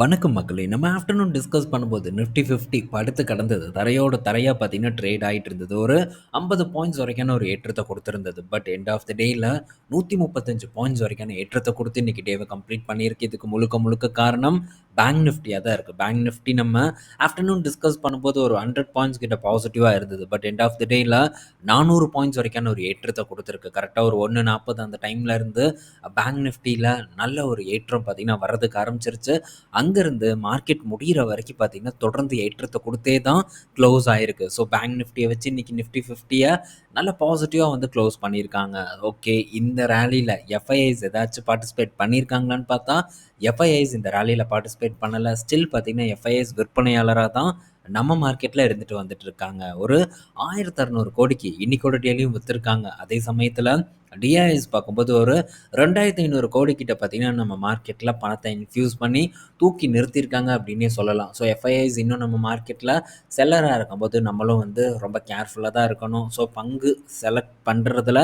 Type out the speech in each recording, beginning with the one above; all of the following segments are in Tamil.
வணக்கம் மக்களே நம்ம ஆஃப்டர்நூன் டிஸ்கஸ் பண்ணும்போது நிஃப்டி ஃபிஃப்டி படுத்து கடந்தது. தரையோட தரையாக பார்த்தீங்கன்னா ட்ரேட் ஆகிட்டு இருந்தது. ஒரு ஐம்பது பாயிண்ட்ஸ் வரைக்கான ஒரு ஏற்றத்தை கொடுத்துருந்தது. பட் எண்ட் ஆஃப் த டேயில் நூற்றி முப்பத்தஞ்சு பாயிண்ட்ஸ் வரைக்கான ஏற்றத்தை கொடுத்து இன்றைக்கி டேவை கம்ப்ளீட் பண்ணியிருக்கு. இதுக்கு முழுக்க முழுக்க காரணம் பேங்க் நிஃப்டியாக தான் இருக்குது பேங்க் நிஃப்டி நம்ம ஆஃப்டர்நூன் டிஸ்கஸ் பண்ணும்போது ஒரு ஹண்ட்ரட் பாயிண்ட்ஸ் கிட்ட பாசிட்டிவாக இருந்தது. பட் எண்ட் ஆஃப் த டேயில் நானூறு பாயிண்ட்ஸ் வரைக்கான ஒரு ஏற்றத்தை கொடுத்துருக்கு. கரெக்டாக ஒரு ஒன்று நாற்பது அந்த டைமில் இருந்து பேங்க் நிஃப்டியில் நல்ல ஒரு ஏற்றம் பார்த்திங்கன்னா வர்றதுக்கு ஆரம்பிச்சிருச்சு. அங்கேருந்து மார்க்கெட் முடிகிற வரைக்கும் பார்த்தீங்கன்னா தொடர்ந்து ஏற்றத்தை கொடுத்தே தான் க்ளோஸ் ஆகிருக்கு ஸோ பேங்க் நிஃப்டியை வச்சு இன்றைக்கி நிஃப்டி ஃபிஃப்டியை நல்ல பாசிட்டிவாக வந்து க்ளோஸ் பண்ணியிருக்காங்க. ஓகே இந்த ரேலியில் எஃப்ஐஐஸ் ஏதாச்சும் பார்ட்டிசிபேட் பண்ணியிருக்காங்களான்னு பார்த்தா எஃப்ஐஐஸ் இந்த ரேலியில் பார்ட்டிசிபேட் பண்ணலை. ஸ்டில் பார்த்திங்கன்னா எஃப்ஐஎஸ் விற்பனையாளராக தான் நம்ம மார்க்கெட்டில் இருந்துட்டு வந்துட்டு இருக்காங்க. ஒரு ஆயிரத்தி அறநூறு கோடிக்கு இன்னைக்கோட டெய்லியும் விற்றுருக்காங்க அதே சமயத்தில் டிஐஎஸ் பார்க்கும்போது ஒரு ரெண்டாயிரத்தி ஐநூறு கோடி கிட்ட பார்த்தீங்கன்னா நம்ம மார்க்கெட்டில் பணத்தை இன்ஃப்யூஸ் பண்ணி தூக்கி நிறுத்தியிருக்காங்க அப்படின்னே சொல்லலாம். ஸோ எஃப்ஐஐஸ் இன்னும் நம்ம மார்க்கெட்டில் செல்லராக இருக்கும்போது நம்மளும் வந்து ரொம்ப கேர்ஃபுல்லாக தான் இருக்கணும். ஸோ பங்கு செலக்ட் பண்ணுறதுல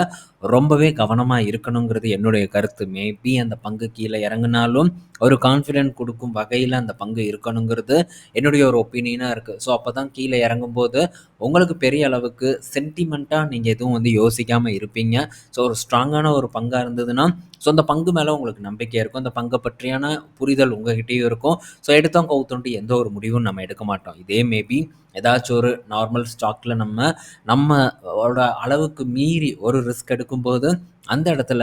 ரொம்பவே கவனமாக இருக்கணுங்கிறது என்னுடைய கருத்து. மேபி அந்த பங்கு கீழே இறங்கினாலும் ஒரு கான்ஃபிடென்ட் கொடுக்கும் வகையில் அந்த பங்கு இருக்கணுங்கிறது என்னுடைய ஒரு ஒப்பீனியனாக இருக்குது ஸோ அப்போ தான் கீழே இறங்கும்போது உங்களுக்கு பெரிய அளவுக்கு சென்டிமெண்ட்டாக நீங்கள் எதுவும் வந்து யோசிக்காமல் இருப்பீங்க. ஸோ ஒரு ஸ்ட்ராங்கான ஒரு பங்காக இருந்ததுன்னா ஸோ அந்த பங்கு மேலே உங்களுக்கு நம்பிக்கை இருக்கும். அந்த பங்கை பற்றியான புரிதல் உங்ககிட்டயும் இருக்கும். ஸோ எடுத்தோம் கவுத்தோன்ட்டு எந்த ஒரு முடிவும் நம்ம எடுக்க மாட்டோம். இதே மேபி ஏதாச்சும் ஒரு நார்மல் ஸ்டாக்கில் நம்ம நம்மளோட அளவுக்கு மீறி ஒரு ரிஸ்க் எடுக்கும்போது அந்த இடத்துல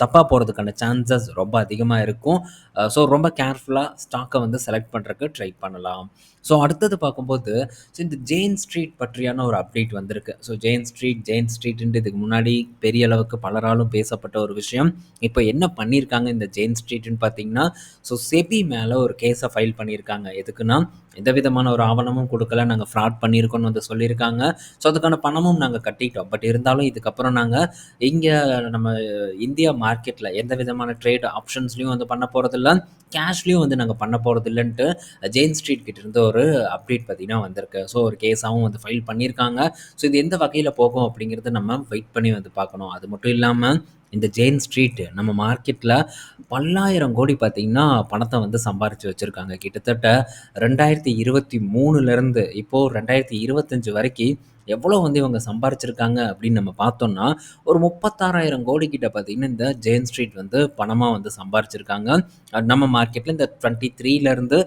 தப்பாக போகிறதுக்கான சான்சஸ் ரொம்ப அதிகமாக இருக்கும். ஸோ ரொம்ப கேர்ஃபுல்லாக ஸ்டாக்கை வந்து செலக்ட் பண்ணுறக்கு ட்ரை பண்ணலாம். ஸோ அடுத்தது பார்க்கும்போது ஸோ இந்த ஜெயின் ஸ்ட்ரீட் பற்றியான ஒரு அப்டேட் வந்திருக்கு. ஸோ ஜெயின் ஸ்ட்ரீட் ஜெயின் ஸ்ட்ரீட்ன்ட்டு இதுக்கு முன்னாடி பெரிய அளவுக்கு பலராலும் பேசப்பட்ட ஒரு விஷயம். இப்போ என்ன பண்ணியிருக்காங்க இந்த ஜெயின் ஸ்ட்ரீட்னு பார்த்தீங்கன்னா ஸோ செபி மேலே ஒரு கேஸை ஃபைல் பண்ணியிருக்காங்க எதுக்குன்னா எந்த விதமான ஒரு ஆவணமும் கொடுக்கல நாங்கள் ஃப்ராட் பண்ணியிருக்கோன்னு வந்து சொல்லியிருக்காங்க. ஸோ அதுக்கான பணமும் நாங்கள் கட்டிட்டோம். பட் இருந்தாலும் இதுக்கப்புறம் நாங்கள் இங்கே நம்ம இந்தியா மார்க்கெட்டில் எந்த விதமான ட்ரேட் ஆப்ஷன்ஸ்லையும் வந்து பண்ண போகிறதில்ல கேஷ்லேயும் வந்து நாங்கள் பண்ண போகிறது இல்லைன்ட்டு ஜெயின் ஸ்ட்ரீட் கிட்டேருந்து ஒரு அப்டேட் பார்த்திங்கன்னா வந்திருக்கு. ஸோ ஒரு கேஸாகவும் வந்து ஃபைல் பண்ணியிருக்காங்க ஸோ இது எந்த வகையில் போகும் அப்படிங்கிறது நம்ம வெயிட் பண்ணி வந்து பார்க்கணும். அது மட்டும் இல்லாமல் இந்த ஜெயின் ஸ்ட்ரீட்டு நம்ம மார்க்கெட்டில் பல்லாயிரம் கோடி பார்த்திங்கன்னா பணத்தை வந்து சம்பாரித்து வச்சுருக்காங்க. கிட்டத்தட்ட ரெண்டாயிரத்தி இருபத்தி மூணுலேருந்து இப்போது ரெண்டாயிரத்தி இருபத்தஞ்சி வரைக்கும் எவ்வளோ வந்து இவங்க சம்பாரிச்சிருக்காங்க அப்படின்னு நம்ம பார்த்தோம்னா ஒரு முப்பத்தாறாயிரம் கோடி கிட்ட பார்த்தீங்கன்னா இந்த ஜெயின் ஸ்ட்ரீட் வந்து பணமாக வந்து சம்பாரிச்சிருக்காங்க. நம்ம மார்க்கெட்டில் இந்த டுவெண்ட்டி த்ரீலேருந்து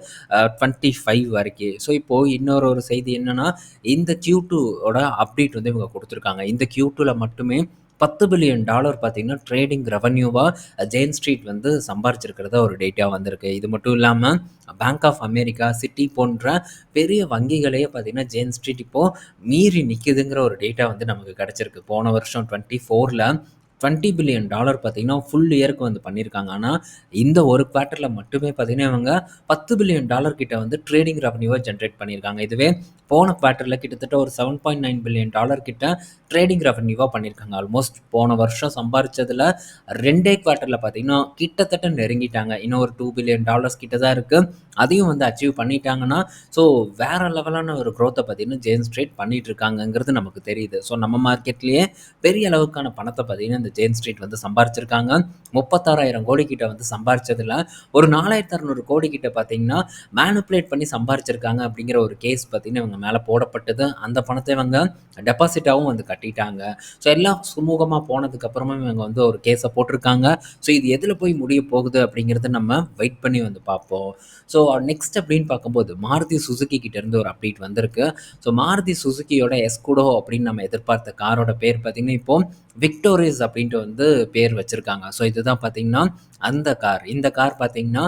டுவெண்ட்டி ஃபைவ் வரைக்கும். ஸோ இப்போது இன்னொரு ஒரு செய்தி என்னென்னா இந்த கியூ டூவோட அப்டேட் வந்து இவங்க கொடுத்துருக்காங்க. இந்த கியூ டூவில் மட்டுமே பத்து பில்லியன் டாலர் பார்த்தீங்கன்னா ட்ரேடிங் ரெவன்யூவாக ஜெயின் ஸ்ட்ரீட் வந்து சம்பாரிச்சிருக்கிறத ஒரு டேட்டாக வந்திருக்கு. இது மட்டும் இல்லாமல் பேங்க் ஆஃப் அமெரிக்கா சிட்டி போன்ற பெரிய வங்கிகளையே பார்த்தீங்கன்னா ஜெயின் ஸ்ட்ரீட் இப்போது மீறி நிற்குதுங்கிற ஒரு டேட்டா வந்து நமக்கு கிடச்சிருக்கு. போன வருஷம் டுவெண்ட்டி ஃபோரில் டுவெண்ட்டி பில்லியன் டாலர் பார்த்தீங்கன்னா ஃபுல் இயருக்கு வந்து பண்ணியிருக்காங்க. ஆனால் இந்த ஒரு குவார்ட்டரில் மட்டுமே பார்த்தீங்கன்னா இவங்க பத்து பில்லியன் டாலர் கிட்ட வந்து ட்ரேடிங் ரெவன்யூவை ஜென்ரேட் பண்ணியிருக்காங்க. இதுவே போன குவார்ட்டரில் கிட்டத்தட்ட ஒரு seven point nine billion dollar கிட்ட ட்ரேடிங் ரெவன்யூவாக பண்ணியிருக்காங்க. ஆல்மோஸ்ட் போன வருஷம் சம்பாரிச்சதில் ரெண்டே குவார்ட்டரில் பார்த்தீங்கன்னா கிட்டத்தட்ட நெருங்கிட்டாங்க. இன்னும் ஒரு டூ பில்லியன் டாலர்ஸ் கிட்ட தான் இருக்குது அதையும் வந்து அச்சீவ் பண்ணிட்டாங்கன்னா ஸோ வேறு லெவலான ஒரு க்ரோத்தை பார்த்தீங்கன்னா ஜெயின் ஸ்ட்ரீட் பண்ணிட்டு இருக்காங்கங்கிறது நமக்கு தெரியுது. ஸோ நம்ம மார்க்கெட்லேயே பெரிய அளவுக்கான பணத்தை பார்த்தீங்கன்னா இந்த ஜெயின் ஸ்ட்ரீட் வந்து சம்பாரிச்சிருக்காங்க. முப்பத்தாறாயிரம் கோடி கிட்ட வந்து சம்பாரிச்சதுல ஒரு நாலாயிரத்தி அறநூறு கோடி கிட்ட பார்த்தீங்கன்னா மேனுப்புலேட் பண்ணி சம்பாரிச்சிருக்காங்க அப்படிங்கிற ஒரு கேஸ் பார்த்தீங்கன்னா இவங்க மேலே போடப்பட்டது. அந்த பணத்தை இவங்க டெபாசிட்டாகவும் வந்து கட்டிட்டாங்க. ஸோ எல்லாம் சுமூகமாக போனதுக்கப்புறமா இவங்க வந்து ஒரு கேஸை போட்டிருக்காங்க. ஸோ இது எதில் போய் முடிய போகுது அப்படிங்கிறத நம்ம வெயிட் பண்ணி வந்து பார்ப்போம். ஸோ நெக்ஸ்ட் அப்படின்னு பார்க்கும்போது மாருதி சுசுக்கி கிட்டேருந்து ஒரு அப்டேட் வந்திருக்கு. ஸோ மாருதி சுசுக்கியோட எஸ்குடோ அப்படின்னு நம்ம எதிர்பார்த்த காரோட பேர் பார்த்திங்கன்னா இப்போது விக்டோரியஸ் அப்படின்ட்டு வந்து பேர் வச்சுருக்காங்க. ஸோ இதுதான் பார்த்திங்கன்னா அந்த கார். இந்த கார் பார்த்திங்கன்னா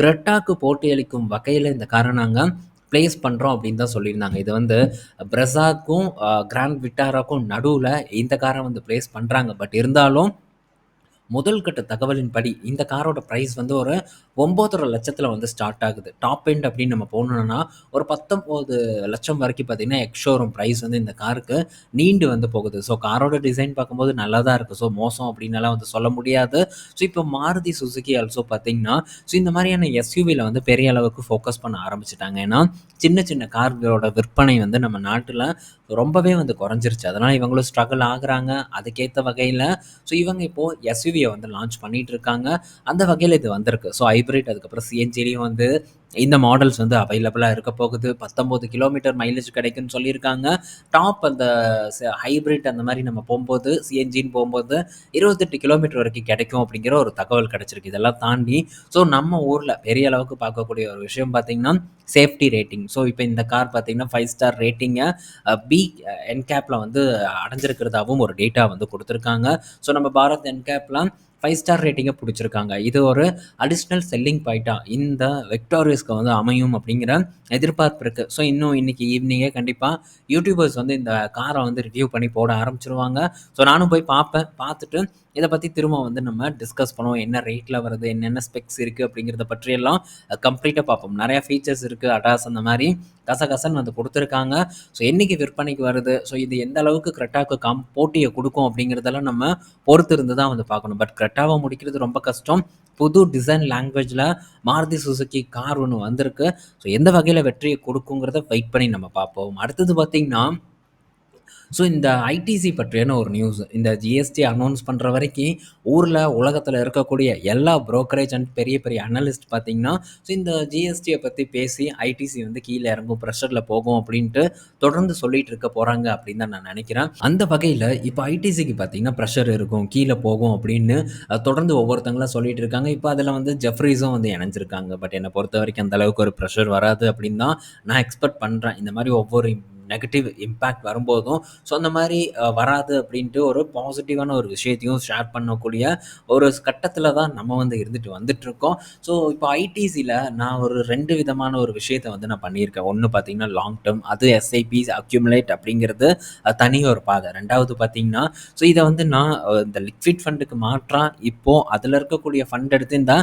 கிரெட்டாக்கு போட்டியளிக்கும் வகையில் இந்த காரை நாங்கள் ப்ளேஸ் பண்ணுறோம் அப்படின்னு தான் சொல்லியிருந்தாங்க. இது வந்து பிரசாக்கும் கிராண்ட் விட்டாராக்கும் நடுவில் இந்த காரை வந்து ப்ளேஸ் பண்ணுறாங்க பட் இருந்தாலும் முதல் கட்ட தகவலின்படி இந்த காரோட ப்ரைஸ் வந்து ஒரு ஒம்போதரை லட்சத்தில் வந்து ஸ்டார்ட் ஆகுது. டாப் எண்ட் அப்படின்னு நம்ம போனோம்னா ஒரு பத்தொம்போது லட்சம் வரைக்கும் பார்த்திங்கன்னா எக்ஷோரூம் ப்ரைஸ் வந்து இந்த காருக்கு நீண்டு வந்து போகுது. ஸோ காரோட டிசைன் பார்க்கும்போது நல்லா தான் இருக்குது ஸோ மோசம் அப்படின்னலாம் வந்து சொல்ல முடியாது. ஸோ இப்போ மாருதி சுசுகி ஆல்சோ பார்த்திங்கன்னா ஸோ இந்த மாதிரியான எஸ்யூவியில் வந்து பெரிய அளவுக்கு ஃபோக்கஸ் பண்ண ஆரம்பிச்சிட்டாங்க. ஏன்னா சின்ன சின்ன கார்களோட விற்பனை வந்து நம்ம நாட்டில் ரொம்பவே வந்து குறைஞ்சிருச்சு. அதனால் இவங்களும் ஸ்ட்ரகிள் ஆகுறாங்க. அதுக்கேற்ற வகையில் ஸோ இவங்க இப்போது எஸ்யூவியை வந்து லான்ச் பண்ணிகிட்டு இருக்காங்க. அந்த வகையில் இது வந்திருக்கு. ஸோ ஹைப்ரிட் அதுக்கப்புறம் சிஎன்ஜிலையும் வந்து இந்த மாடல்ஸ் வந்து அவைலபிளாக இருக்க போகுது. பத்தொம்போது கிலோமீட்டர் மைலேஜ் கிடைக்குன்னு சொல்லியிருக்காங்க. டாப் அந்த ஹைப்ரிட் அந்த மாதிரி நம்ம போகும்போது சிஎன்ஜின்னு போகும்போது இருபத்தெட்டு கிலோமீட்டர் வரைக்கும் கிடைக்கும் அப்படிங்கிற ஒரு தகவல் கிடச்சிருக்கு. இதெல்லாம் தாண்டி ஸோ நம்ம ஊரில் பெரிய அளவுக்கு பார்க்கக்கூடிய ஒரு விஷயம் பார்த்திங்கன்னா சேஃப்டி ரேட்டிங் ஸோ இப்போ இந்த கார் பார்த்திங்கன்னா ஃபைவ் ஸ்டார் ரேட்டிங்கை பி என்கேப்பில் வந்து அடைஞ்சிருக்கிறதாகவும் ஒரு டேட்டா வந்து கொடுத்துருக்காங்க. ஸோ நம்ம பாரத் என்கேப்லாம் ஃபைவ் ஸ்டார் ரேட்டிங்கை பிடிச்சிருக்காங்க. இது ஒரு அடிஷ்னல் செல்லிங் பாயிண்ட்டாக இந்த வெக்டாரியஸ்க்கு வந்து அமையும் அப்படிங்கிற எதிர்பார்ப்பு இருக்குது ஸோ இன்னும் இன்றைக்கி ஈவினிங்கே கண்டிப்பாக யூடியூபர்ஸ் வந்து இந்த காரை வந்து ரிவ்யூ பண்ணி போட ஆரம்பிச்சிருவாங்க. ஸோ நானும் போய் பார்ப்பேன். பார்த்துட்டு இதை பற்றி திரும்ப வந்து நம்ம டிஸ்கஸ் பண்ணுவோம். என்ன ரேட்டில் வருது? என்னென்ன ஸ்பெக்ஸ் இருக்குது அப்படிங்கிறத பற்றியெல்லாம் கம்ப்ளீட்டாக பார்ப்போம். நிறையா ஃபீச்சர்ஸ் இருக்குது அடாஸ் அந்த மாதிரி கசகசன்னு வந்து கொடுத்துருக்காங்க. ஸோ என்றைக்கு விற்பனைக்கு வருது? ஸோ இது எந்த அளவுக்கு கிரெட்டாவுக்கு கம் போட்டியை கொடுக்கும்? அப்படிங்கிறதெல்லாம் நம்ம பொறுத்து இருந்து தான் வந்து பார்க்கணும். பட் கிரெட்டாவை முடிக்கிறது ரொம்ப கஷ்டம். புது டிசைன் லாங்குவேஜில் மாருதி சுசுக்கி கார் ஒன்று வந்திருக்கு. ஸோ எந்த வகையில் வெற்றியை கொடுக்குங்கிறத வெயிட் பண்ணி நம்ம பார்ப்போம். அடுத்தது பார்த்திங்கன்னா ஸோ இந்த ஐடிசி பற்றியான ஒரு நியூஸ் இந்த ஜிஎஸ்டி அனௌன்ஸ் பண்ணுற வரைக்கும் ஊரில் உலகத்தில் இருக்கக்கூடிய எல்லா ப்ரோக்கரேஜ் அண்ட் பெரிய பெரிய அனலிஸ்ட் பார்த்தீங்கன்னா ஸோ இந்த ஜிஎஸ்டியை பற்றி பேசி ஐடிசி வந்து கீழே இறங்கும் ப்ரெஷரில் போகும் அப்படின்ட்டு தொடர்ந்து சொல்லிட்டு இருக்க போகிறாங்க அப்படின்னு தான் நான் நினைக்கிறேன். அந்த வகையில் இப்போ ஐடிசிக்கு பார்த்தீங்கன்னா ப்ரெஷர் இருக்கும் கீழே போகும் அப்படின்னு தொடர்ந்து ஒவ்வொருத்தங்களாம் சொல்லிட்டு இருக்காங்க. இப்போ அதில் வந்து ஜெஃப்ரீஸும் வந்து இணைஞ்சிருக்காங்க. பட் என்னை பொறுத்த வரைக்கும் அந்த அளவுக்கு ஒரு ப்ரெஷர் வராது அப்படின்னு தான் நான் எக்ஸ்பெக்ட் பண்ணுறேன் இந்த மாதிரி ஒவ்வொரு நெகட்டிவ் இம்பேக்ட் வரும்போதும் ஸோ அந்த மாதிரி வராது அப்படின்ட்டு ஒரு பாசிட்டிவான ஒரு விஷயத்தையும் ஷேர் பண்ணக்கூடிய ஒரு கட்டத்தில் தான் நம்ம வந்து இருந்துட்டு வந்துட்டுருக்கோம். ஸோ இப்போ ஐடிசியில் நான் ஒரு ரெண்டு விதமான ஒரு விஷயத்தை வந்து நான் பண்ணியிருக்கேன். ஒன்று பார்த்தீங்கன்னா லாங் டேர்ம் அது எஸ்ஐபி அக்யூமுலேட் அப்படிங்கிறது தனி ஒரு பாதை. ரெண்டாவது பார்த்தீங்கன்னா ஸோ இதை வந்து நான் இந்த லிக்விட் ஃபண்டுக்கு மாற்றாக இப்போது அதில் இருக்கக்கூடிய ஃபண்ட் எடுத்து இந்த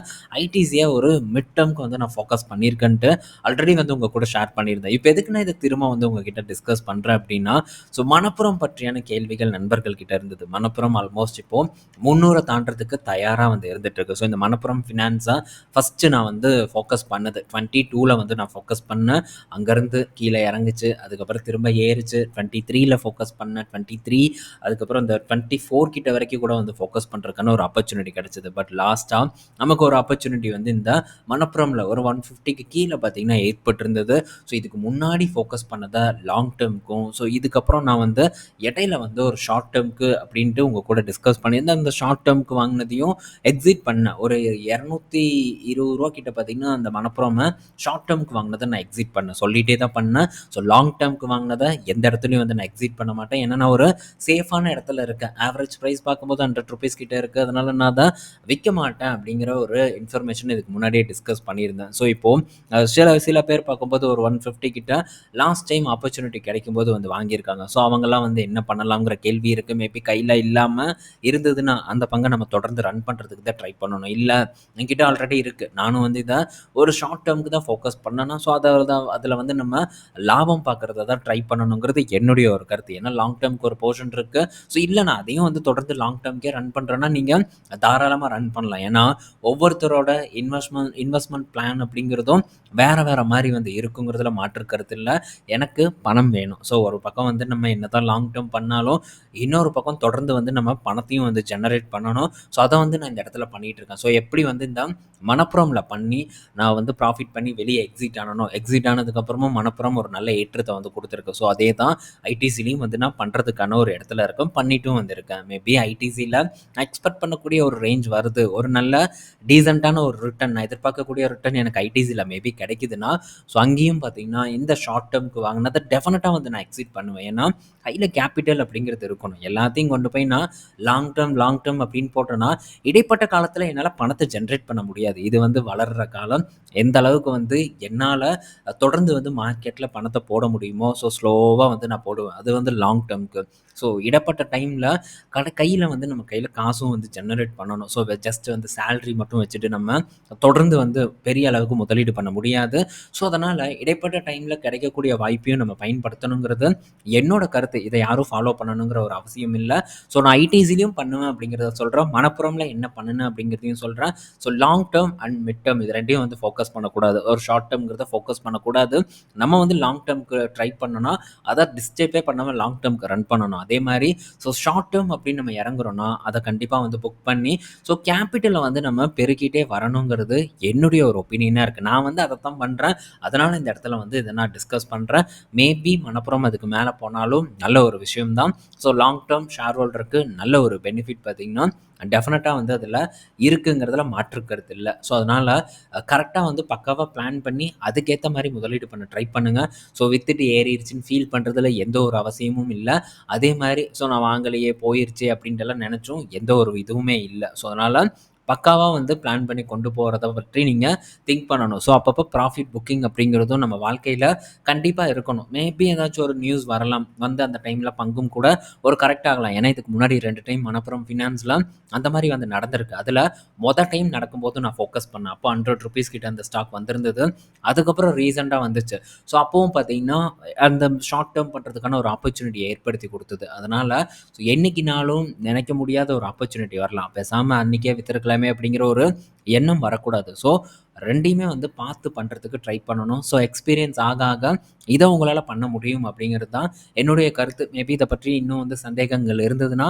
ஐடிசியை ஒரு மிட் டேர்ம்க்கு வந்து நான் ஃபோக்கஸ் பண்ணியிருக்கேன்ட்டு ஆல்ரெடி வந்து உங்கள் கூட ஷேர் பண்ணியிருந்தேன். இப்போ எதுக்கு நான் இதை திரும்ப வந்து உங்ககிட்ட டிஸ்கஸ் பண்ணுறேன் அப்படின்னா ஸோ மணப்புறம் பற்றியான கேள்விகள் நண்பர்கள் கிட்ட இருந்தது. மணப்புறம் ஆல்மோஸ்ட் இப்போது முந்நூறை தாண்டதுக்கு தயாராக வந்து இருந்துட்டு இருக்கு. ஸோ இந்த மணப்புறம் ஃபினான்ஸாக ஃபஸ்ட்டு நான் வந்து ஃபோக்கஸ் பண்ணது. டுவெண்ட்டி டூவில் வந்து நான் ஃபோக்கஸ் பண்ணேன். அங்கேருந்து கீழே இறங்குச்சு. அதுக்கப்புறம் திரும்ப ஏறிச்சு. டுவெண்ட்டி த்ரீல ஃபோக்கஸ் பண்ணேன். டுவெண்ட்டி த்ரீ அதுக்கப்புறம் இந்த டுவெண்ட்டி ஃபோர் கிட்ட வரைக்கும் கூட வந்து ஃபோக்கஸ் பண்ணுறதுக்கான ஒரு ஆப்பர்ச்சுனிட்டி கிடச்சிது. பட் லாஸ்ட்டாக நமக்கு ஒரு ஆப்பர்ச்சுனிட்டி வந்து இந்த மணப்புறமில் ஒரு ஒன் ஃபிஃப்டிக்கு கீழே பார்த்தீங்கன்னா ஏற்பட்டிருந்தது. ஸோ இதுக்கு முன்னாடி ஃபோக்கஸ் பண்ணதை லாங் டேர்முக்கும் ஸோ இதுக்கப்புறம் நான் வந்து இடையில வந்து ஒரு ஷார்ட் டேர்முக்கு அப்படின்ட்டு உங்கள் கூட டிஸ்கஸ் பண்ணியிருந்தேன் அந்த ஷார்ட் டேர்முக்கு வாங்கினதையும் எக்ஸிட் பண்ணேன் ஒரு இரநூத்தி இருபது ரூபா கிட்ட பார்த்தீங்கன்னா அந்த மனப்புறமை ஷார்ட் டேர்முக்கு வாங்கினதை நான் எக்ஸிட் பண்ணேன் சொல்லிகிட்டே தான் பண்ணேன் ஸோ லாங் டேர்முக்கு வாங்கினதை எந்த இடத்துலையும் வந்து நான் எக்ஸிட் பண்ண மாட்டேன். ஏன்னா நான் ஒரு சேஃபான இடத்துல இருக்கேன். ஆவரேஜ் ப்ரைஸ் பார்க்கும்போது ஹண்ட்ரட் ருபீஸ் கிட்டே இருக்குது அதனால நான் அதை விற்க மாட்டேன் அப்படிங்கிற ஒரு இன்ஃபர்மேஷன் இதுக்கு முன்னாடியே டிஸ்கஸ் பண்ணியிருந்தேன். ஸோ இப்போது சில சில பேர் பார்க்கும்போது ஒரு ஒன் ஃபிஃப்டி கிட்ட லாஸ்ட் டைம் ஆப்பர்ச்சுனிட்டி கிடைக்கும்போது வந்து வாங்கியிருக்காங்க. ஸோ அவங்கெல்லாம் வந்து என்ன பண்ணலாங்கிற கேள்வி இருக்குது மேபி கையில் இல்லாமல் இருந்ததுன்னா அந்த பங்கை நம்ம தொடர்ந்து ரன் பண்ணுறதுக்கு தான் ட்ரை பண்ணணும். இல்லை என்கிட்ட ஆல்ரெடி இருக்குது நானும் வந்து இதை ஒரு ஷார்ட் டேர்முக்கு தான் ஃபோக்கஸ் பண்ணேன்னா ஸோ அதை தான் அதில் வந்து நம்ம லாபம் பார்க்குறத தான் ட்ரை பண்ணணுங்கிறது என்னுடைய ஒரு கருத்து. ஏன்னா லாங் டேர்முக்கு ஒரு போர்ஷன் இருக்குது ஸோ இல்லை நான் அதையும் வந்து தொடர்ந்து லாங் டேர்ம்க்கே ரன் பண்ணுறேன்னா நீங்கள் தாராளமாக ரன் பண்ணலாம். ஏன்னா ஒவ்வொருத்தரோட இன்வெஸ்ட்மெண்ட் இன்வெஸ்ட்மெண்ட் பிளான் அப்படிங்கிறதும் வேறு வேறு மாதிரி வந்து இருக்குங்கிறதுல மாற்று கருத்து இல்லை. எனக்கு பணம் வேணும். ஸோ ஒரு பக்கம் வந்து நம்ம என்ன தான் லாங் டேர்ம் பண்ணாலும் இன்னொரு பக்கம் தொடர்ந்து வந்து நம்ம பணத்தையும் வந்து ஜெனரேட் பண்ணணும். ஸோ அதை வந்து நான் இந்த இடத்துல பண்ணிகிட்டு இருக்கேன். ஸோ எப்படி வந்து இந்த மணப்புறமில் பண்ணி நான் வந்து ப்ராஃபிட் பண்ணி வெளியே எக்ஸிட் ஆனணும் எக்ஸிட் ஆனதுக்கப்புறமும் மணப்புறம் ஒரு நல்ல ஏற்றத்தை வந்து கொடுத்துருக்கு. ஸோ அதே தான் ஐடிசிலையும் வந்து நான் பண்ணுறதுக்கான ஒரு இடத்துல இருக்கேன். பண்ணிட்டும் வந்திருக்கேன். மேபி ஐடிசியில் நான் எக்ஸ்பெக்ட் பண்ணக்கூடிய ஒரு ரேஞ்ச் வருது. ஒரு நல்ல டீசெண்டான ஒரு ரிட்டன் நான் எதிர்பார்க்கக்கூடிய ரிட்டன் எனக்கு ஐடிசியில் மேபி கிடைக்குதுன்னா ஸோ அங்கேயும் பார்த்தீங்கன்னா இந்த ஷார்ட் டேர்முக்கு வாங்கினதை டெஃபினட்டாக வந்து நான் எக்ஸிட் பண்ணுவேன். ஏன்னா கையில் கேபிட்டல் அப்படிங்கிறது இருக்கணும். எல்லாத்தையும் கொண்டு போய் நான் லாங் டேர்ம் லாங் டேர்ம் அப்படின்னு போட்டேன்னா இடைப்பட்ட காலத்தில் என்னால் பணத்தை ஜென்ரேட் பண்ண முடியாது. இது வந்து வளர்கிற காலம். எந்த அளவுக்கு வந்து என்னால் தொடர்ந்து வந்து மார்க்கெட்டில் பணத்தை போட முடியுமோ ஸோ ஸ்லோவாக வந்து நான் போடுவேன். அது வந்து லாங் டேர்முக்கு ஸோ இடப்பட்ட டைமில் கடை கையில் வந்து நம்ம கையில் காசும் வந்து ஜென்ரேட் பண்ணணும். ஸோ ஜஸ்ட் வந்து சேல்ரி மட்டும் வச்சுட்டு நம்ம தொடர்ந்து வந்து பெரிய அளவுக்கு முதலீடு பண்ண முடியாது. ஸோ அதனால் இடைப்பட்ட டைமில் கிடைக்கக்கூடிய வாய்ப்பையும் நம்ம பயன் பயன்படுத்தணுங்கிறது என்னோட கருத்து. இதை யாரும் ஃபாலோ பண்ணணுங்கிற ஒரு அவசியம் இல்லை. ஸோ நான் ஐடிசிலையும் பண்ணுவேன் அப்படிங்கிறத சொல்கிறேன் மனப்புறமில் என்ன பண்ணுனேன் அப்படிங்கிறதையும் சொல்கிறேன் so long term and mid term இது ரெண்டையும் வந்து ஃபோக்கஸ் பண்ணக்கூடாது. ஒரு ஷார்ட் டேர்ம்ங்கிறத ஃபோக்கஸ் பண்ணக்கூடாது. நம்ம வந்து லாங் டேர்ம்க்கு ட்ரை பண்ணோன்னா அதை டிஸ்டர்பே பண்ணாமல் லாங் டேர்ம்க்கு ரன் பண்ணணும். அதே மாதிரி ஸோ ஷார்ட் டேர்ம் அப்படின்னு நம்ம இறங்குறோன்னா அதை கண்டிப்பாக வந்து புக் பண்ணி ஸோ கேபிட்டலை வந்து நம்ம பெருக்கிட்டே வரணுங்கிறது என்னுடைய ஒரு ஒப்பீனியனாக இருக்குது நான் வந்து அதை தான் பண்ணுறேன் அதனால் இந்த இடத்துல வந்து இதை நான் டிஸ்கஸ் பண்ணுறேன் மேபி மனப்புறம் அதுக்கு மேலே போனாலும் நல்ல ஒரு விஷயம்தான். ஸோ லாங் டேர்ம் ஷேர் ஹோல்டருக்கு நல்ல ஒரு பெனிஃபிட் பார்த்திங்கன்னா டெஃபினட்டாக வந்து அதில் இருக்குங்கிறதுல மாற்றுக்கிறது இல்லை. ஸோ அதனால் கரெக்டாக வந்து பக்காவாக பிளான் பண்ணி அதுக்கேற்ற மாதிரி முதலீடு பண்ண ட்ரை பண்ணுங்கள் ஸோ வித்துட்டு ஏறிடுச்சின்னு ஃபீல் பண்ணுறதுல எந்த ஒரு அவசியமும் இல்லை. அதே மாதிரி ஸோ நான் வாங்கலையே போயிருச்சு அப்படின்ட்டுலாம் நினச்சும் எந்த ஒரு இதுவுமே இல்லை. ஸோ அதனால் பக்காவாக வந்து பிளான் பண்ணி கொண்டு போகிறத பற்றி நீங்கள் திங்க் பண்ணணும். ஸோ அப்பப்போ ப்ராஃபிட் புக்கிங் அப்படிங்கிறதும் நம்ம வாழ்க்கையில் கண்டிப்பாக இருக்கணும். மேபி ஏதாச்சும் ஒரு நியூஸ் வரலாம். வந்து அந்த டைமில் பங்கும் கூட ஒரு கரெக்ட் ஆகலாம். ஏன்னா இதுக்கு முன்னாடி ரெண்டு டைம் மணப்புறம் ஃபினான்ஸில் அந்த மாதிரி வந்து நடந்திருக்கு. அதில் மொதல் டைம் நடக்கும்போது நான் ஃபோக்கஸ் பண்ணேன். அப்போ ஹண்ட்ரட் ருபீஸ் கிட்ட அந்த ஸ்டாக் வந்திருந்தது. அதுக்கப்புறம் ரீசெண்டாக வந்துச்சு. ஸோ அப்போவும் பார்த்தீங்கன்னா அந்த ஷார்ட் டேர்ம் பண்ணுறதுக்கான ஒரு ஆப்பர்ச்சுனிட்டியை ஏற்படுத்தி கொடுத்தது. அதனால் ஸோ என்னைக்குனாலும் நினைக்க முடியாத ஒரு ஆப்பர்ச்சுனிட்டி வரலாம். பேசாமல் அன்றைக்கே வித்திருக்கலாம் அப்படிங்கிற ஒரு எண்ணம் வரக்கூடாது. ஸோ ரெண்டையுமே வந்து பார்த்து பண்ணுறதுக்கு ட்ரை பண்ணணும். ஸோ எக்ஸ்பீரியன்ஸ் ஆக ஆக இதை உங்களால் பண்ண முடியும் அப்படிங்கிறது தான் என்னுடைய கருத்து. மேபி இதை பற்றி இன்னும் வந்து சந்தேகங்கள் இருந்ததுன்னா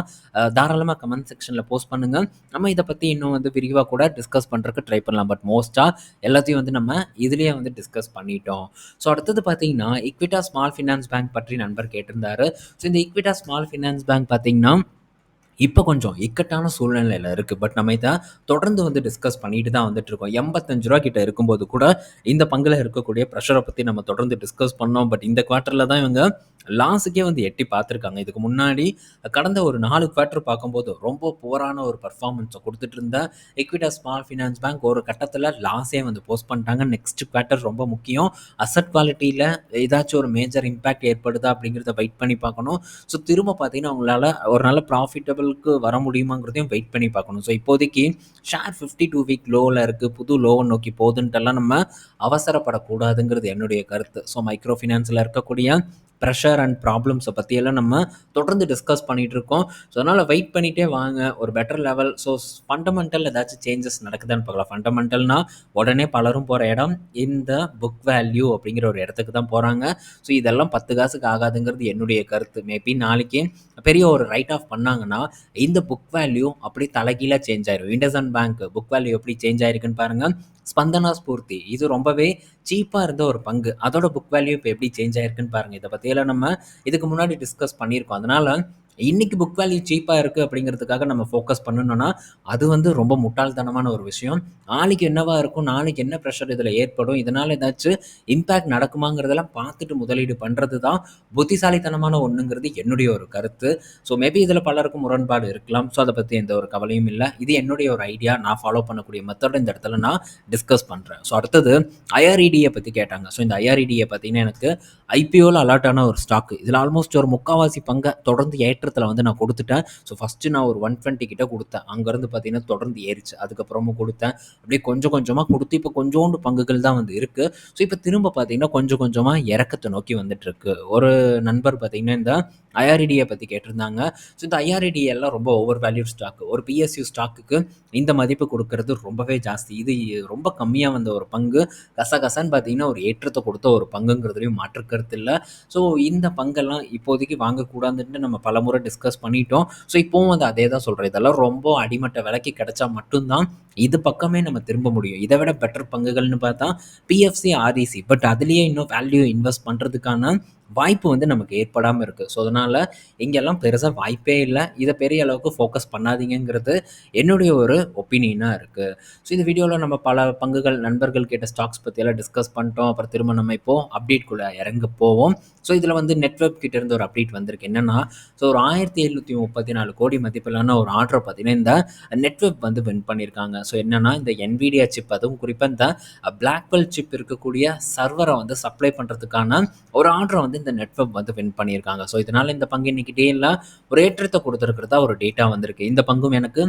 தாராளமாக கமெண்ட் செக்ஷனில் போஸ்ட் பண்ணுங்கள் நம்ம இதை பற்றி இன்னும் வந்து விரிவாக கூட டிஸ்கஸ் பண்ணுறதுக்கு ட்ரை பண்ணலாம். பட் மோஸ்ட்டாக எல்லாத்தையும் வந்து நம்ம இதுலேயே வந்து டிஸ்கஸ் பண்ணிட்டோம். ஸோ அடுத்தது பார்த்தீங்கன்னா இக்விட்டா ஸ்மால் ஃபினான்ஸ் பேங்க் பற்றி நண்பர் கேட்டிருந்தாரு. ஸோ இந்த இக்விட்டா ஸ்மால் ஃபினான்ஸ் பேங்க் பார்த்தீங்கன்னா இப்போ கொஞ்சம் இக்கட்டான சூழ்நிலையில் இருக்குது பட் நம்ம இதை தொடர்ந்து வந்து டிஸ்கஸ் பண்ணிட்டு தான் வந்துட்டு இருக்கோம். எண்பத்தஞ்சு ரூபா கிட்ட இருக்கும்போது கூட இந்த பங்கில் இருக்கக்கூடிய ப்ரெஷரை பற்றி நம்ம தொடர்ந்து டிஸ்கஸ் பண்ணோம். பட் இந்த குவார்ட்டரில் தான் இவங்க லாஸுக்கே வந்து எட்டி பார்த்துருக்காங்க. இதுக்கு முன்னாடி கடந்த ஒரு நாலு குவார்ட்டர் பார்க்கும்போது ரொம்ப புவரான ஒரு பர்ஃபார்மன்ஸை கொடுத்துட்டு இருந்த எக்விட்டா ஸ்மால் ஃபினான்ஸ் பேங்க் ஒரு கட்டத்தில் லாஸே வந்து போஸ்ட் பண்ணிட்டாங்க. நெக்ஸ்ட் குவார்ட்டர் ரொம்ப முக்கியம். அசட் குவாலிட்டியில் ஏதாச்சும் ஒரு மேஜர் இம்பேக்ட் ஏற்படுதா அப்படிங்கிறத வெயிட் பண்ணி பார்க்கணும். ஸோ திரும்ப பார்த்தீங்கன்னா அவங்களால ஒரு நல்ல லெவலுக்கு வர முடியுமாங்கிறதையும் வெயிட் பண்ணி பார்க்கணும். ஸோ இப்போதைக்கு ஷேர் ஃபிஃப்டி டூ வீக் லோவில் இருக்குது புது லோவை நோக்கி போகுதுன்ட்டெல்லாம் நம்ம அவசரப்படக்கூடாதுங்கிறது என்னுடைய கருத்து. ஸோ மைக்ரோ ஃபினான்ஸில் இருக்கக்கூடிய ப்ரெஷர் அண்ட் ப்ராப்ளம்ஸை பற்றியெல்லாம் நம்ம தொடர்ந்து டிஸ்கஸ் பண்ணிகிட்டு இருக்கோம் ஸோ அதனால் வெயிட் பண்ணிகிட்டே வாங்க. ஒரு பெட்டர் லெவல் ஸோ ஃபண்டமெண்டல் ஏதாச்சும் சேஞ்சஸ் நடக்குதான்னு பார்க்கலாம். ஃபண்டமெண்டல்னால் உடனே பலரும் போகிற இடம் இந்த புக் வேல்யூ அப்படிங்கிற ஒரு இடத்துக்கு தான் போகிறாங்க ஸோ இதெல்லாம் பத்து காசுக்கு ஆகாதுங்கிறது என்னுடைய கருத்து. மேபி நாளைக்கு பெரிய ஒரு ரைட் ஆஃப் பண்ணாங்கன்னா இந்த புக் வேல்யூ அப்படி தலைகீழாக சேஞ்ச் ஆயிரும். இண்டசன் பேங்க் புக் வேல்யூ எப்படி சேஞ்ச் ஆயிருக்குன்னு பாருங்கள் ஸ்பந்தனா ஸ்பூர்த்தி. இது ரொம்பவே சீப்பாக இருந்த ஒரு பங்கு. அதோட புக் வேல்யூ இப்போ எப்படி சேஞ்ச் ஆயிருக்குன்னு பாருங்கள் இதை பற்றி பற்றியெல்லாம் நம்ம இதுக்கு முன்னாடி டிஸ்கஸ் பண்ணியிருக்கோம். அதனால் இன்றைக்கி புக் வேல்யூ சீப்பாக இருக்குது அப்படிங்கிறதுக்காக நம்ம ஃபோக்கஸ் பண்ணணும்னா அது வந்து ரொம்ப முட்டாள்தனமான ஒரு விஷயம். நாளைக்கு என்னவா இருக்கும் நாளைக்கு என்ன ப்ரெஷர் இதில் ஏற்படும் இதனால் ஏதாச்சும் இம்பேக்ட் நடக்குமாங்கிறதெல்லாம் பார்த்துட்டு முதலீடு பண்ணுறது தான் புத்திசாலித்தனமான ஒன்றுங்கிறது என்னுடைய ஒரு கருத்து. ஸோ மேபி இதில் பலருக்கும் முரண்பாடு இருக்கலாம். ஸோ அதை பற்றி எந்த ஒரு கவலையும் இல்லை. இது என்னுடைய ஒரு ஐடியா நான் ஃபாலோ பண்ணக்கூடிய மெத்தட் இந்த இடத்துல நான் டிஸ்கஸ் பண்ணுறேன் ஸோ அடுத்தது ஐஆர்இடியை பற்றி கேட்டாங்க. ஸோ இந்த ஐஆர்இடியை பார்த்தீங்கன்னா எனக்கு ஐபிஓவில் அலர்ட்டான ஒரு ஸ்டாக்கு இதில் ஆல்மோஸ்ட் ஒரு முக்கால்வாசி பங்கை தொடர்ந்து ஏற்றத்தில் வந்து நான் கொடுத்துட்டேன். ஸோ ஃபஸ்ட்டு நான் ஒரு ஒன் டுவெண்ட்டி கிட்ட கொடுத்தேன். அங்கேருந்து பார்த்தீங்கன்னா தொடர்ந்து ஏறிச்சு. அதுக்கப்புறமும் கொடுத்தேன். அப்படியே கொஞ்சம் கொஞ்சமாக கொடுத்து இப்போ கொஞ்சோண்டு பங்குகள் தான் வந்து இருக்குது ஸோ இப்போ திரும்ப பார்த்தீங்கன்னா கொஞ்சம் கொஞ்சமாக இறக்கத்தை நோக்கி வந்துட்டுருக்கு. ஒரு நண்பர் பார்த்தீங்கன்னா இந்த ஐஆர்இடியை பற்றி கேட்டிருந்தாங்க. ஸோ இந்த ஐஆர்இடி எல்லாம் ரொம்ப ஓவர் வேல்யூட் ஸ்டாக் ஒரு பிஎஸ்யூ ஸ்டாக்குக்கு இந்த மதிப்பு கொடுக்கறது ரொம்பவே ஜாஸ்தி. இது ரொம்ப கம்மியாக வந்த ஒரு பங்கு. கசகசன்னு பார்த்தீங்கன்னா ஒரு ஏற்றத்தை கொடுத்த ஒரு பங்குங்கிறதுலையும் மாற்றுக்கிறது இல்லை. ஸோ இந்த பங்கெல்லாம் இப்போதைக்கு வாங்கக்கூடாதுன்ட்டு நம்ம பலமுறை டிஸ்கஸ் பண்ணிட்டோம். ஸோ இப்போவும் வந்து அதே தான் சொல்கிறேன் இதெல்லாம் ரொம்ப அடிமட்ட விலைக்கு கிடைச்சா மட்டும்தான் இது பக்கமே நம்ம திரும்ப முடியும். இதை விட பெட்டர் பங்குகள்னு பார்த்தா பிஎஃப்சி ஆர்இசி பட் அதுலேயே இன்னும் வேல்யூ இன்வெஸ்ட் பண்ணுறதுக்கான வாய்ப்பு வந்து நமக்கு ஏற்படாமல் இருக்குது ஸோ அதனால் இங்கெல்லாம் பெருசாக வாய்ப்பே இல்லை. இதை பெரிய அளவுக்கு ஃபோக்கஸ் பண்ணாதீங்கிறது என்னுடைய ஒரு ஒப்பீனியனாக இருக்குது ஸோ இந்த வீடியோவில் நம்ம பல பங்குகள் நண்பர்கள் கேட்ட ஸ்டாக்ஸ் பற்றியெல்லாம் டிஸ்கஸ் பண்ணிட்டோம். அப்புறம் திரும்ப நம்ம இப்போது அப்டேட்குள்ளே இறங்க போவோம். ஸோ இதில் வந்து நெட்ஒர்க் கிட்டேருந்து ஒரு அப்டேட் வந்திருக்கு. என்னென்னா ஸோ ஒரு ஆயிரத்தி எழுநூற்றி முப்பத்தி நாலு கோடி மதிப்பிலான ஒரு ஆர்டரை பார்த்தீங்கன்னா இந்த நெட்ஒர்க் வந்து வின் பண்ணியிருக்காங்க ஸோ என்னென்னா இந்த என்விடியா சிப் அதுவும் குறிப்பாக இந்த பிளாக்வெல் சிப் இருக்கக்கூடிய சர்வரை வந்து சப்ளை பண்ணுறதுக்கான ஒரு ஆர்டரை வந்து வந்து இந்த நெட்வொர்க் வந்து வின் பண்ணியிருக்காங்க. ஸோ இதனால் இந்த பங்கு இன்னைக்கு டேயில் ஒரு ஏற்றத்தை கொடுத்துருக்கிறதா ஒரு டேட்டா வந்திருக்கு. இந்த பங்கும் எனக்கு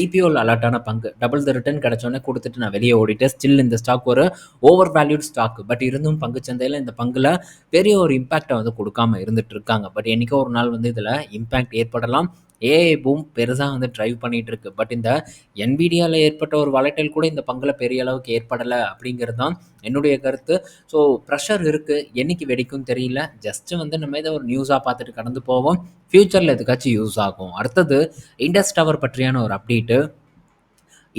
ஐபிஓவில் அலர்ட்டான பங்கு. டபுள் த ரிட்டர்ன் கிடச்சோன்னே கொடுத்துட்டு நான் வெளியே ஓடிட்டேன். ஸ்டில் இந்த ஸ்டாக் ஒரு ஓவர் வேல்யூட் ஸ்டாக் பட் இருந்தும் பங்கு சந்தையில் இந்த பங்கில் பெரிய ஒரு இம்பாக்டை வந்து கொடுக்காம இருந்துட்டு இருக்காங்க. பட் என்றைக்கோ ஒரு நாள் வந்து இதில் இம்பாக்ட் ஏற்படலாம். ஏஐ பூம் பெருசாக வந்து ட்ரைவ் பண்ணிகிட்டு இருக்கு பட் இந்த என்பிடியாவில் ஏற்பட்ட ஒரு வளட்டல் கூட இந்த பங்கில் பெரிய அளவுக்கு ஏற்படலை அப்படிங்கிறது தான் என்னுடைய கருத்து. ஸோ ப்ரெஷர் இருக்குது என்னைக்கு வெடிக்கும் தெரியல. ஜஸ்ட்டு வந்து நம்ம இதை ஒரு நியூஸாக பார்த்துட்டு கடந்து போவோம். ஃப்யூச்சரில் எதுக்காச்சும் யூஸ் ஆகும். அடுத்தது இண்டஸ் டவர் பற்றியான ஒரு அப்டேட்டு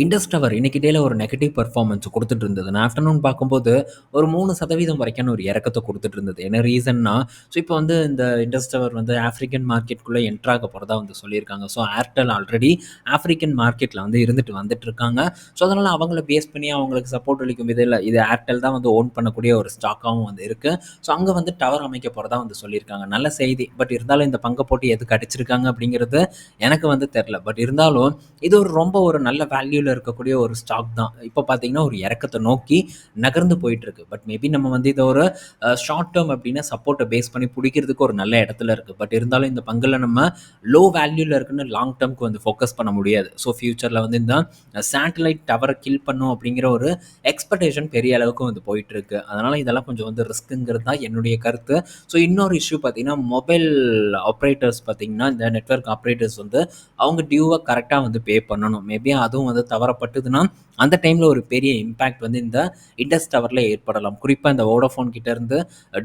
இண்டஸ் டவர் இன்னைக்கு டேல ஒரு நெகட்டிவ் பர்ஃபார்மன்ஸ் கொடுத்துட்டு இருந்தது. நான் ஆஃப்டர்நூன் பார்க்கும்போது ஒரு மூணு சதவீதம் வரைக்கும் ஒரு இறக்கத்தை கொடுத்துட்டு இருந்தது. என்ன ரீசன்னா ஸோ இப்போ வந்து இந்த இண்டஸ் டவர் வந்து ஆஃப்ரிக்கன் மார்க்கெட்டுக்குள்ளே என்ட்ராக போகிறதா வந்து சொல்லியிருக்காங்க. ஸோ ஏர்டெல் ஆல்ரெடி ஆஃப்ரிக்கன் மார்க்கெட்டில் வந்து இருந்துட்டு வந்துட்டு இருக்காங்க. ஸோ அதனால் அவங்கள பேஸ் பண்ணி அவங்களுக்கு சப்போர்ட் அளிக்கும் விதையில் இது ஏர்டெல் தான் வந்து ஓன் பண்ணக்கூடிய ஒரு ஸ்டாக்காகவும் வந்து இருக்குது ஸோ அங்கே வந்து டவர் அமைக்க போகிறதா வந்து சொல்லியிருக்காங்க. நல்ல செய்தி. பட் இருந்தாலும் இந்த பங்கை போட்டு எதுக்கு அடிச்சிருக்காங்க அப்படிங்கிறது எனக்கு வந்து தெரில பட் இருந்தாலும் இது ஒரு ரொம்ப ஒரு நல்ல வேல்யூ வேல்யூவில் இருக்கக்கூடிய ஒரு ஸ்டாக் தான். இப்போ பார்த்தீங்கன்னா ஒரு இறக்கத்தை நோக்கி நகர்ந்து போயிட்டு இருக்கு பட் மேபி நம்ம வந்து இதை ஒரு ஷார்ட் டேர்ம் அப்படின்னா சப்போர்ட்டை பேஸ் பண்ணி பிடிக்கிறதுக்கு ஒரு நல்ல இடத்துல இருக்குது பட் இருந்தாலும் இந்த பங்கில் நம்ம லோ வேல்யூவில் இருக்குன்னு லாங் டேர்ம்க்கு வந்து ஃபோக்கஸ் பண்ண முடியாது. ஸோ ஃபியூச்சரில் வந்து இந்த சேட்டலைட் டவரை கில் பண்ணும் அப்படிங்கிற ஒரு எக்ஸ்பெக்டேஷன் பெரிய அளவுக்கு வந்து போயிட்டு இருக்கு அதனால் இதெல்லாம் கொஞ்சம் வந்து ரிஸ்க்குங்கிறது தான் என்னுடைய கருத்து. ஸோ இன்னொரு இஷ்யூ பார்த்தீங்கன்னா மொபைல் ஆப்ரேட்டர்ஸ் பார்த்தீங்கன்னா இந்த நெட்ஒர்க் ஆப்ரேட்டர்ஸ் வந்து அவங்க டியூவை கரெக்டாக வந்து பே பண்ணணும். மேபி அதுவும் வந்து தவறப்பட்டதுன்னா அந்த டைமில் ஒரு பெரிய இம்பேக்ட் வந்து இந்த இண்டஸ் டவரில் ஏற்படலாம். குறிப்பாக இந்த வோடோஃபோன் கிட்டேருந்து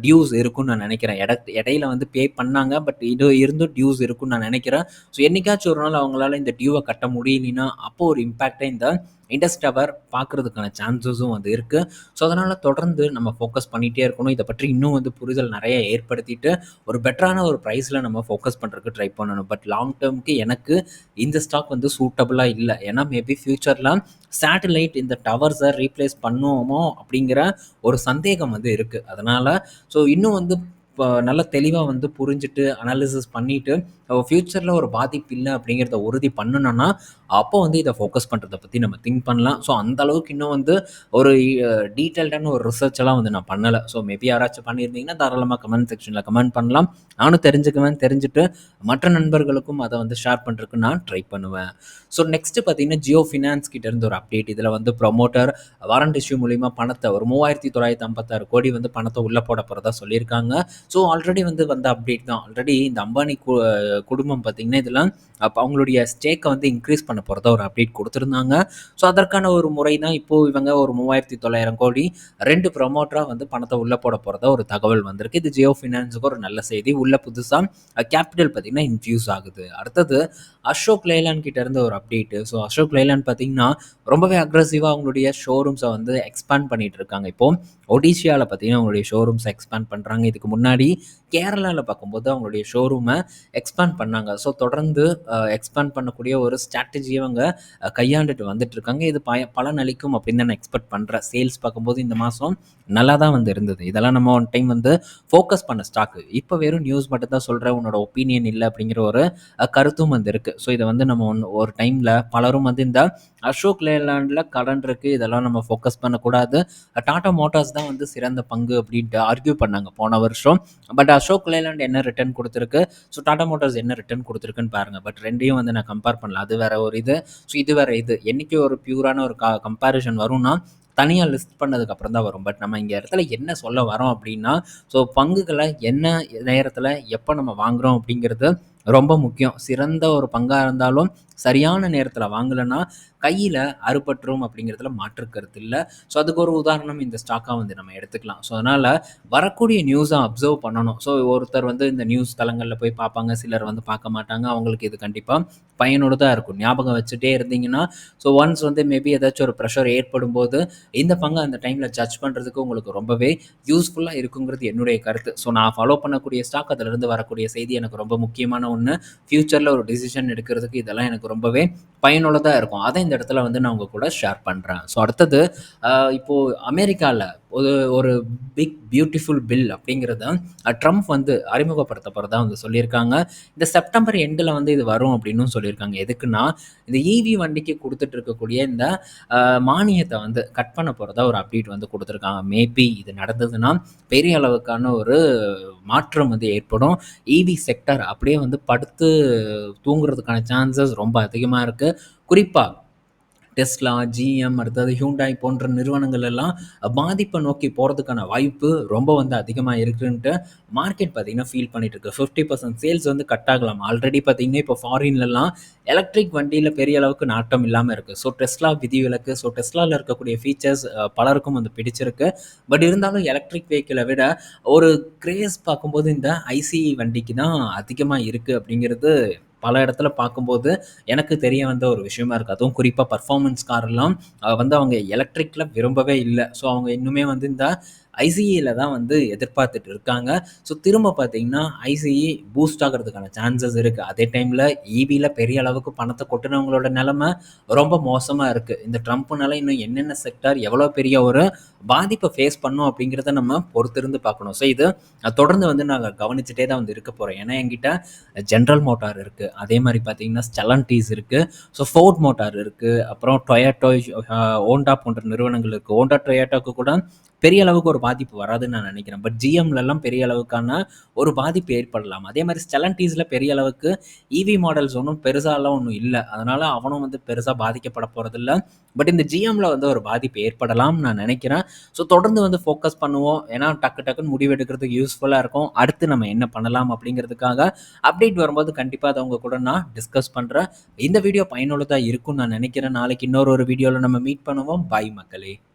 டியூஸ் இருக்குன்னு நான் நினைக்கிறேன். இட இடையில வந்து பே பண்ணாங்க பட் இது இருந்தும் டியூஸ் இருக்குன்னு நான் நினைக்கிறேன். ஸோ என்னைக்காச்சும் ஒரு நாள் அவங்களால இந்த டியூவை கட்ட முடியலனா அப்போ ஒரு இம்பேக்டை இந்த இண்டஸ் டவர் பார்க்குறதுக்கான சான்சஸும் வந்து இருக்குது ஸோ அதனால் தொடர்ந்து நம்ம ஃபோக்கஸ் பண்ணிகிட்டே இருக்கணும். இதை பற்றி இன்னும் வந்து புரிதல் நிறைய ஏற்படுத்திட்டு ஒரு பெட்டரான ஒரு ப்ரைஸில் நம்ம ஃபோக்கஸ் பண்ணுறதுக்கு ட்ரை பண்ணணும். பட் லாங் டேர்முக்கு எனக்கு இந்த ஸ்டாக் வந்து சூட்டபுளாக இல்லை. ஏன்னா மேபி ஃப்யூச்சரில் சேட்டலைட் இந்த டவர்ஸை ரீப்ளேஸ் பண்ணுவோமோ அப்படிங்கிற ஒரு சந்தேகம் வந்து இருக்குது அதனால் ஸோ இன்னும் வந்து இப்போ நல்லா தெளிவாக வந்து புரிஞ்சுட்டு அனாலிசிஸ் பண்ணிவிட்டு ஃப்யூச்சரில் ஒரு பாதிப்பு இல்லை அப்படிங்கிறத உறுதி பண்ணணும்னா அப்போ வந்து இதை ஃபோக்கஸ் பண்ணுறத பற்றி நம்ம திங்க் பண்ணலாம். ஸோ அந்த அளவுக்கு இன்னும் வந்து ஒரு டீட்டெயில்டான ஒரு ரிசர்ச் எல்லாம் வந்து நான் பண்ணலை. ஸோ மேபி யாராச்சும் பண்ணியிருந்தீங்கன்னா தாராளமாக கமெண்ட் செக்ஷனில் கமெண்ட் பண்ணலாம். நானும் தெரிஞ்சுக்குவேன் தெரிஞ்சுட்டு மற்ற நண்பர்களுக்கும் அதை வந்து ஷேர் பண்ணுறதுக்கு நான் ட்ரை பண்ணுவேன். ஸோ நெக்ஸ்ட்டு பார்த்தீங்கன்னா ஜியோ ஃபினான்ஸ் கிட்டேருந்து ஒரு அப்டேட் இதில் வந்து ப்ரொமோட்டர் வாரண்ட் இஷ்யூ மூலிமா பணத்தை ஒரு மூவாயிரத்தி தொள்ளாயிரத்தி ஐம்பத்தாறு கோடி வந்து பணத்தை உள்ளே போட போகிறதா சொல்லியிருக்காங்க. ஸோ ஆல்ரெடி வந்து வந்த அப்டேட் தான். ஆல்ரெடி இந்த அம்பானி குடும்பம் பார்த்திங்கன்னா இதெல்லாம் அப்போ அவங்களுடைய ஸ்டேக்கை வந்து இன்க்ரீஸ் பண்ண போகிறதா ஒரு அப்டேட் கொடுத்துருந்தாங்க. ஸோ அதற்கான ஒரு முறை தான் இப்போது இவங்க ஒரு மூவாயிரத்தி தொள்ளாயிரம் கோடி ரெண்டு ப்ரொமோட்டராக வந்து பணத்தை உள்ளே போட போகிறதா ஒரு தகவல் வந்திருக்கு. இது ஜியோ ஃபினான்ஸுக்கு ஒரு நல்ல செய்தி. உள்ளே புதுசாக கேபிட்டல் பார்த்திங்கன்னா இன்ஃபியூஸ் ஆகுது. அடுத்தது அசோக் லேலான் கிட்ட இருந்த ஒரு அப்டேட்டு ஸோ அசோக் லேலான் பார்த்தீங்கன்னா ரொம்பவே அக்ரஸிவாக அவங்களுடைய ஷோரூம்ஸை வந்து எக்ஸ்பேண்ட் பண்ணிகிட்டு இருக்காங்க. இப்போது ஒடிஷியாவில் பார்த்தீங்கன்னா அவங்களுடைய ஷோரூம்ஸை எக்ஸ்பேண்ட் பண்ணுறாங்க இதுக்கு முன்னாடி கேரளாவில் பார்க்கும்போது அவங்களுடைய ஷோரூமை எக்ஸ்பேண்ட் பண்ணாங்க. ஸோ தொடர்ந்து எக்ஸ்பேண்ட் பண்ணக்கூடிய ஒரு ஸ்ட்ராட்டஜியை அவங்க கையாண்டுட்டு வந்துட்டு இருக்காங்க இது பய பலன் அளிக்கும் அப்படின்னு நான் எக்ஸ்பெக்ட் பண்ணுறேன் சேல்ஸ் பார்க்கும்போது இந்த மாதம் நல்லா தான் வந்து இருந்தது. இதெல்லாம் நம்ம ஒன் டைம் வந்து ஃபோக்கஸ் பண்ண ஸ்டாக்கு இப்போ வெறும் நியூஸ் மட்டும் தான் சொல்கிற உன்னோட ஒப்பீனியன் இல்லை அப்படிங்கிற ஒரு கருத்தும் வந்து இருக்குது ஸோ இதை வந்து நம்ம ஒன் ஒரு டைமில் பலரும் வந்து இந்த அசோக் லேலாண்டில் கடன் இருக்குது இதெல்லாம் நம்ம ஃபோக்கஸ் பண்ணக்கூடாது. டாடா மோட்டார்ஸ் தான் வந்து சிறந்த பங்கு அப்படின்ட்டு ஆர்கியூ பண்ணாங்க போன வருஷம். பட் அசோக் லேலாண்ட் என்ன ரிட்டர்ன் கொடுத்துருக்கு? ஸோ டாடா மோட்டார்ஸ் என்ன ரிட்டர்ன் கொடுத்துருக்குன்னு பாருங்கள் பட் ரெண்டையும் வந்து நான் கம்பேர் பண்ணல அது வேற ஒரு இது. ஸோ இது வேற இது. என்றைக்கு ஒரு பியூரான ஒரு கா கம்பேரிஷன் வரும்னா தனியாக லிஸ்ட் பண்ணதுக்கு அப்புறம் தான் வரும். பட் நம்ம இங்கே இடத்துல என்ன சொல்ல வரோம் அப்படின்னா ஸோ பங்குகளை என்ன நேரத்தில் எப்போ நம்ம வாங்குகிறோம் அப்படிங்கிறது ரொம்ப முக்கியம். சிறந்த ஒரு பங்காக இருந்தாலும் சரியான நேரத்தில் வாங்கலைன்னா கையில் அறுபட்டுரும் அப்படிங்கிறதுல மாற்று கருத்து இல்லை. ஸோ அதுக்கு ஒரு உதாரணம் இந்த ஸ்டாக்காக வந்து நம்ம எடுத்துக்கலாம். ஸோ அதனால் வரக்கூடிய நியூஸை அப்சர்வ் பண்ணணும். ஸோ ஒருத்தர் வந்து இந்த நியூஸ் தளங்களில் போய் பார்ப்பாங்க. சிலர் வந்து பார்க்க மாட்டாங்க. அவங்களுக்கு இது கண்டிப்பாக பயனுள்ளதாக இருக்கும். ஞாபகம் வச்சுட்டே இருந்தீங்கன்னா ஸோ ஒன்ஸ் வந்து மேபி ஏதாச்சும் ஒரு ப்ரெஷர் ஏற்படும் போது இந்த பங்கு அந்த டைமில் ஜட்ஜ் பண்ணுறதுக்கு உங்களுக்கு ரொம்பவே யூஸ்ஃபுல்லாக இருக்குங்கிறது என்னுடைய கருத்து. ஸோ நான் ஃபாலோ பண்ணக்கூடிய ஸ்டாக் அதிலிருந்து வரக்கூடிய செய்தி எனக்கு ரொம்ப முக்கியமான ஒன்று ஃப்யூச்சரில் ஒரு டிசிஷன் எடுக்கிறதுக்கு இதெல்லாம் எனக்கு ரொம்பவே பயனுள்ளதாக இருக்கும். அதை இந்த இடத்துல வந்து நான் உங்கள் கூட ஷேர் பண்ணுறேன் ஸோ அடுத்தது இப்போது அமெரிக்காவில் ஒரு ஒரு பிக் பியூட்டிஃபுல் பில் அப்படிங்கிறத ட்ரம்ப் வந்து அறிமுகப்படுத்த போகிறதா வந்து சொல்லியிருக்காங்க. இந்த செப்டம்பர் எண்டில் வந்து இது வரும் அப்படின்னும் சொல்லியிருக்காங்க. எதுக்குன்னா இந்த ஈவி வண்டிக்கு கொடுத்துட்டு இருக்கக்கூடிய இந்த மானியத்தை வந்து கட் பண்ண போகிறதா ஒரு அப்டேட் வந்து கொடுத்துருக்காங்க. மேபி இது நடந்ததுன்னா பெரிய அளவுக்கான ஒரு மாற்றம் வந்து ஏற்படும். ஈவி செக்டர் அப்படியே வந்து படுத்து தூங்குறதுக்கான சான்சஸ் ரொம்ப அதிகமாக இருக்குது குறிப்பாக டெஸ்லா ஜிஎம் அடுத்தது ஹியூண்டாய் போன்ற நிறுவனங்கள் எல்லாம் பாதிப்பை நோக்கி போகிறதுக்கான வாய்ப்பு ரொம்ப வந்து அதிகமாக இருக்குன்ட்டு மார்க்கெட் பார்த்தீங்கன்னா ஃபீல் பண்ணிட்டு இருக்கு. ஃபிஃப்டி பர்சன்ட் சேல்ஸ் வந்து கட் ஆகலாம். ஆல்ரெடி பார்த்தீங்கன்னா இப்போ ஃபாரின்லலாம் எலக்ட்ரிக் வண்டியில் பெரிய அளவுக்கு நாட்டம் இல்லாமல் இருக்குது ஸோ டெஸ்லா விதிவிலக்கு ஸோ டெஸ்லாவில் இருக்கக்கூடிய ஃபீச்சர்ஸ் பலருக்கும் வந்து பிடிச்சிருக்கு. பட் இருந்தாலும் எலக்ட்ரிக் வெஹிக்கிளை விட ஒரு கிரேஸ் பார்க்கும்போது இந்த ஐசி வண்டிக்கு தான் அதிகமாக இருக்குது அப்படிங்கிறது பல இடத்துல பார்க்கும்போது எனக்கு தெரிய வந்த ஒரு விஷயமா இருக்குது அதுவும் குறிப்பாக பர்ஃபார்மன்ஸ் கார்லாம் வந்து அவங்க எலக்ட்ரிக்கில் விரும்பவே இல்லை. ஸோ அவங்க இன்னுமே வந்து இந்த ஐசிஏல தான் வந்து எதிர்பார்த்துட்டு இருக்காங்க. ஸோ திரும்ப பார்த்தீங்கன்னா ஐசிஇ பூஸ்ட் ஆகிறதுக்கான சான்சஸ் இருக்குது அதே டைமில் ஈவியில் பெரிய அளவுக்கு பணத்தை கொட்டினவங்களோட நிலமை ரொம்ப மோசமாக இருக்குது இந்த ட்ரம்ப்னால இன்னும் என்னென்ன செக்டார் எவ்வளோ பெரிய ஒரு பாதிப்பை ஃபேஸ் பண்ணும் அப்படிங்கிறத நம்ம பொறுத்திருந்து பார்க்கணும். ஸோ இது தொடர்ந்து வந்து நாங்கள் கவனிச்சுட்டே தான் வந்து இருக்க போகிறோம் ஏன்னா என்கிட்ட ஜென்ரல் மோட்டார் இருக்குது அதே மாதிரி பார்த்தீங்கன்னா ஸ்டலன்டீஸ் இருக்குது ஸோ ஃபோர்ட் மோட்டார் இருக்குது அப்புறம் டொயட்டோ ஓண்டா போன்ற நிறுவனங்கள் இருக்குது ஓண்டா டொயட்டோக்கு கூட பெரிய அளவுக்கு ஒரு பாதிப்பு வராதுன்னு நான் நினைக்கிறேன். பட் ஜிஎம்லலாம் பெரிய அளவுக்கான ஒரு பாதிப்பு ஏற்படலாம். அதே மாதிரி ஸ்டெலன்டீஸில் பெரிய அளவுக்கு இவி மாடல்ஸ் ஒன்றும் பெருசாலாம் ஒன்றும் இல்லை. அதனால் அவனும் வந்து பெருசாக பாதிக்கப்பட போகிறதில்ல பட் இந்த ஜிஎம்மில் வந்து ஒரு பாதிப்பு ஏற்படலாம் நான் நினைக்கிறேன். ஸோ தொடர்ந்து வந்து ஃபோக்கஸ் பண்ணுவோம். ஏன்னா டக்கு டக்குன்னு முடிவு எடுக்கிறதுக்கு யூஸ்ஃபுல்லாக இருக்கும். அடுத்து நம்ம என்ன பண்ணலாம் அப்படிங்கிறதுக்காக அப்டேட் வரும்போது கண்டிப்பாக அதை அவங்க கூட நான் டிஸ்கஸ் பண்ணுறேன் இந்த வீடியோ பயனுள்ளதாக இருக்கும்னு நான் நினைக்கிறேன். நாளைக்கு இன்னொரு ஒரு வீடியோவில் நம்ம மீட் பண்ணுவோம். பாய் மக்களே.